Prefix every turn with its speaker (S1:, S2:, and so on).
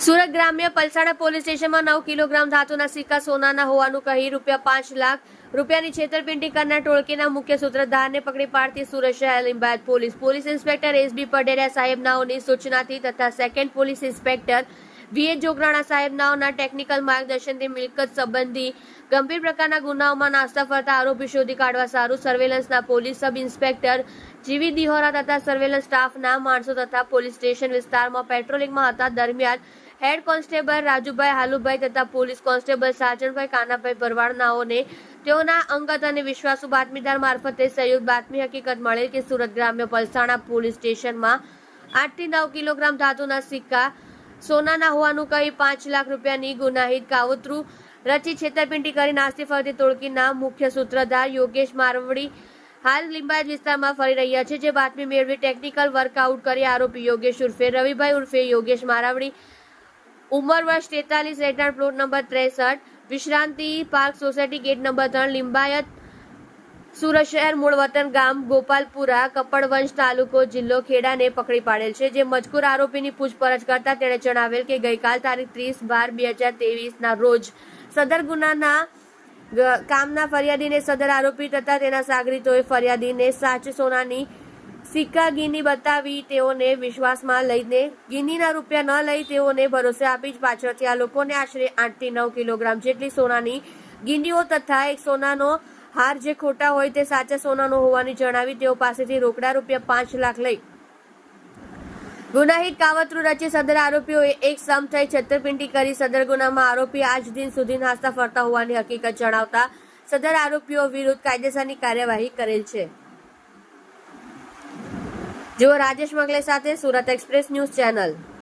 S1: સુરત ગ્રામ્ય પલસાણા પોલીસ સ્ટેશનમાં નવ કિલોગ્રામ ધાતુના સિક્કા સોનાના હોવાનું કહી રૂપિયા પાંચ લાખ રૂપિયાની છેતરપિંડી કરનાર ટોળકીના મુખ્ય સૂત્રધારને પકડી પાડતી સુરત શહેર Limbayat police. Police inspector SB Pateriya સાહેબનાઓની સૂચનાથી તથા second police inspector VA Jograna સાહેબનાઓના technical માર્ગદર્શનથી મિલકત સંબંધી ગંભીર પ્રકારના ગુનાઓમાં નાસ્તા ફરતા આરોપી શોધી કાઢવા સારું સર્વેલન્સના પોલીસ સબ ઇન્સ્પેક્ટર જીવી દિહોરા તથા સર્વેલન્સ સ્ટાફના માણસો તથા પોલીસ સ્ટેશન વિસ્તારમાં પેટ્રોલિંગમાં હતા. દરમિયાન હેડ કોન્સ્ટેબલ રાજુભાઈ હાલુભાઈ તથા પોલીસ કોન્સ્ટેબલ સાજણભાઈ કાનાભાઈ ભરવાડનાઓને તેઓના અંગત અને વિશ્વાસુ બાતમીદાર મારફતે સંયુક્ત બાતમી હકીકત મળેલ કે સુરત ગ્રામ્ય પલસાણા પોલીસ સ્ટેશનમાં આઠથી નવ કિલોગ્રામ ધાતુના સિક્કા, સોનાના હોવાનું કહી પાંચ લાખ રૂપિયાની ગુનાહિત કાવતરું રચી છેતરપિંડી કરી નાસ્તી ફરતી તોડકીના મુખ્ય સૂત્રધાર યોગેશ મારવડી હાલ લિંબાયત વિસ્તારમાં ફરી રહ્યા છે, જે બાતમી મેળવી ટેકનિકલ વર્કઆઉટ કરી આરોપી યોગેશ ઉર્ફે, રવિભાઈ ઉર્ફે યોગેશ મારાવડી ઉંમર વર્ષ તેતાલીસ, રહેઠાણ પ્લોટ નંબર ત્રેસઠ, Vishranti park society gate number ત્રણ, લિંબાયત સુરત શહેર, મૂળ વતન ગામ, ગોપાલપુરા, કપડવંશ તાલુકો, જિલ્લો ખેડાને પકડી પાડેલ છે, જે મજકૂર આરોપીની પૂછપરછ કરતા તેણે જણાવેલ કે ગઈકાલ તારીખ ત્રીસ બાર બે હજાર તેવીસના રોજ સદર ગુનાના કામના ફરિયાદીને સદર આરોપી તથા તેના સાગરીતોએ ફરિયાદીને સાચ સોનાની સિક્કા ગીની બતાવી તેઓને વિશ્વાસમાં લઈને ગીનીના રૂપિયા ન લઈ તેઓને ભરોસે આપી જ પાછળથી આ લોકોને આશરે આઠથી નવ કિલોગ્રામ જેટલી સોનાની ગિનીઓ તથા એક સોનાનો હાર જે ખોટા હોય તે સાચા સોનાનો હોવાની જણાવી તેઓ પાસેથી રોકડા રૂપિયા પાંચ લાખ લઈ. ગુનાહિત કાવતરું રચી સદર આરોપીઓએ એક સમ થઈ છેતરપિંડી કરી સદર ગુનામાં આરોપી આજ દિન સુધી નાસ્તા ફરતા હોવાની હકીકત જણાવતા સદર આરોપીઓ વિરુદ્ધ કાયદેસરની કાર્યવાહી કરેલ છે. જેઓ રાજેશ મગલે સાથે સુરત એક્સપ્રેસ ન્યૂઝ ચેનલ.